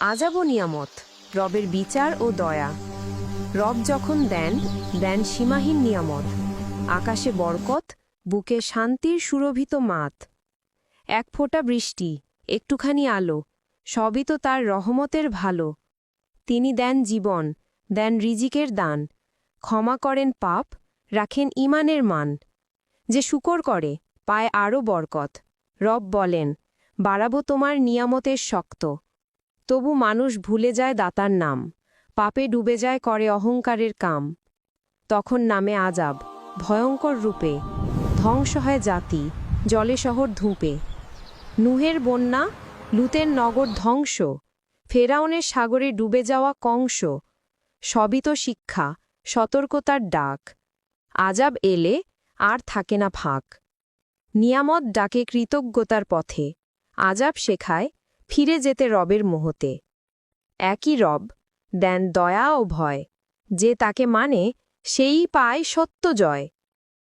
আজাব নিয়ামত, রবের বিচার ও দয়া। রব যখন দেন দেন সীমাহীন নিয়ামত। আকাশে বরকত, বুকে শান্তির সুরভিত মাত। এক ফোঁটা বৃষ্টি, একটুখানি আলো, সবই তো তার রহমতের ভালো। তিনি দেন জীবন, দেন রিজিকের দান। ক্ষমা করেন পাপ, রাখেন ইমানের মান। যে শুকর করে, পায় আরও বরকত। রব বলেন, বাড়াবো তোমার নিয়ামতের শক্ত। তবু মানুষ ভুলে যায় দাতার নাম। পাপে ডুবে যায় করে অহংকারের কাম। তখন নামে আজাব, ভয়ঙ্কর রূপে। ধ্বংস হয় জাতি, জলে শহর ধূপে। নুহের বন্যা, লুতের নগর ধ্বংস। ফেরাউনের সাগরে ডুবে যাওয়া কংস। সবিত শিক্ষা, সতর্কতার ডাক। আজাব এলে আর থাকে না ফাঁক। নিয়ামত ডাকে কৃতজ্ঞতার পথে। আজাব শেখায় ফিরে যেতে রবের মোহতে। একই রব দেন দয়া ও ভয়, যে তাকে মানে সেই পায় সত্য জয়।